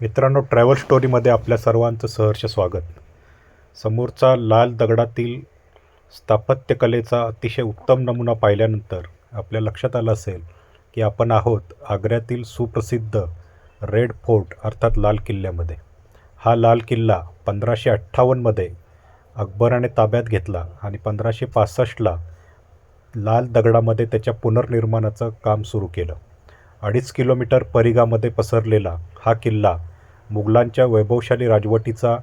मित्रांनो ट्रॅव्हल स्टोरीमध्ये आपल्या सर्वांचं सहर्ष स्वागत. समोरचा लाल दगडातील स्थापत्यकलेचा अतिशय उत्तम नमुना पाहिल्यानंतर आपल्या लक्षात आलं असेल की आपण आहोत आग्र्यातील सुप्रसिद्ध रेड फोर्ट अर्थात लाल किल्ल्यामध्ये. हा लाल किल्ला पंधराशे अठ्ठावन्नमध्ये अकबराने ताब्यात घेतला आणि पंधराशे पासष्टला लाल दगडामध्ये त्याच्या पुनर्निर्माणाचं काम सुरू केलं. अडीच किलोमीटर परिघामध्ये पसरलेला हा किल्ला मुघलांच्या वैभवशाली राजवटीचा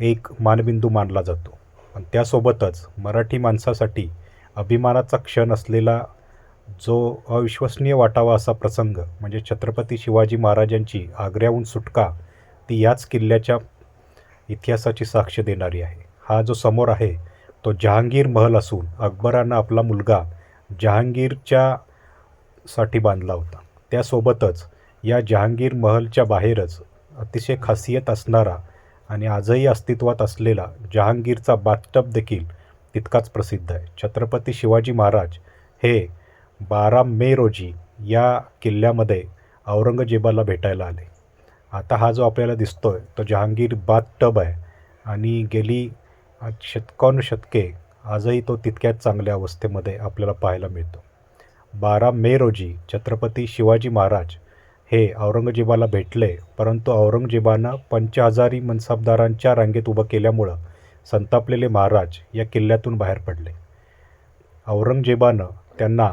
एक मानबिंदू मानला जातो. आणि त्यासोबतच मराठी माणसासाठी अभिमानाचा क्षण असलेला जो अविश्वसनीय वाटावा असा प्रसंग म्हणजे छत्रपती शिवाजी महाराजांची आग्र्याहून सुटका ती याच किल्ल्याच्या इतिहासाची साक्ष देणारी आहे. हा जो समोर आहे तो जहांगीर महल असून अकबरानं आपला मुलगा जहांगीरच्या साठी बांधला होता. त्यासोबतच या जहांगीर महलच्या बाहेरच अतिशय खासियत असणारा आणि आजही अस्तित्वात असलेला जहांगीरचा बाथटब देखील तितकाच प्रसिद्ध आहे. छत्रपती शिवाजी महाराज हे बारा मे रोजी या किल्ल्यामध्ये औरंगजेबाला भेटायला आले. आता हा जो आपल्याला दिसतो आहे तो जहांगीर बाथटब आहे आणि गेली शतकानुशतके आजही तो तितक्याच चांगल्या अवस्थेमध्ये आपल्याला पाहायला मिळतो. बारा मे रोजी छत्रपती शिवाजी महाराज हे औरंगजेबाला भेटले परंतु औरंगजेबानं पंचहजारी मनसबदारांच्या रांगेत उभं केल्यामुळं संतापलेले महाराज या किल्ल्यातून बाहेर पडले. औरंगजेबानं त्यांना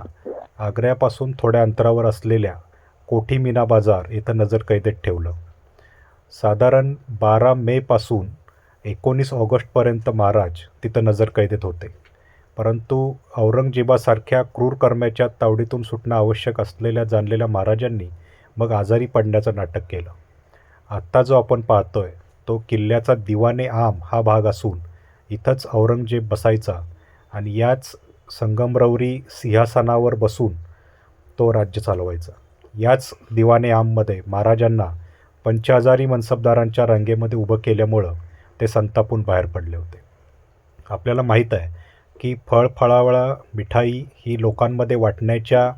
आग्र्यापासून थोड्या अंतरावर असलेल्या कोठी मीना बाजार इथं नजर कैदेत ठेवलं. साधारण बारा मेपासून एकोणीस ऑगस्टपर्यंत महाराज तिथं नजर कैदेत होते. परंतु औरंगजेबासारख्या क्रूर कर्म्याच्या तावडीतून सुटणं आवश्यक असलेल्या जाणलेल्या महाराजांनी मग आजारी पडण्याचं नाटक केलं. आत्ता जो आपण पाहतोय तो किल्ल्याचा दिवाने आम हा भाग असून इथंच औरंगजेब बसायचा आणि याच संगमरवरी सिंहासनावर बसून तो राज्य चालवायचा. याच दिवाने आममध्ये महाराजांना पंचहजारी मनसबदारांच्या रांगेमध्ये उभं केल्यामुळं ते संतापून बाहेर पडले होते. आपल्याला माहीत आहे की फळ फळावळा मिठाई ही लोकांमध्ये वाटण्याच्या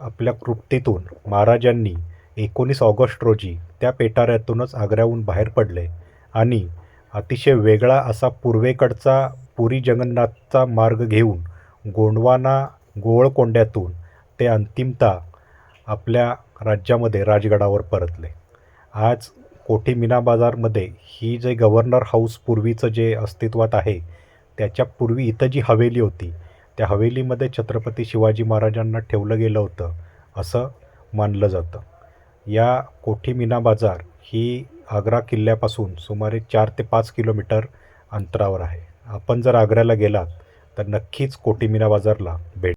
आपल्या कृप्तीतून महाराजांनी एकोणीस ऑगस्ट रोजी त्या पेटाऱ्यातूनच आग्र्याहून बाहेर पडले आणि अतिशय वेगळा असा पूर्वेकडचा पुरी जगन्नाथचा मार्ग घेऊन गोंडवाना गोवळकोंड्यातून ते अंतिमता आपल्या राज्यामध्ये राजगडावर परतले. आज कोठी मीना बाजारमध्ये ही जे गव्हर्नर हाऊस पूर्वीचं जे अस्तित्वात आहे त्याच्या पूर्वी इथं जी हवेली होती त्या हवेलीमध्ये छत्रपती शिवाजी महाराजांना ठेवलं गेलं होतं असं मानलं जातं. या कोठी मीना बाजार ही आग्रा किल्ल्यापासून सुमारे चार ते पाच किलोमीटर अंतरावर आहे. आपण जर आग्र्याला गेलात तर नक्कीच कोठी मीना बाजारला भेट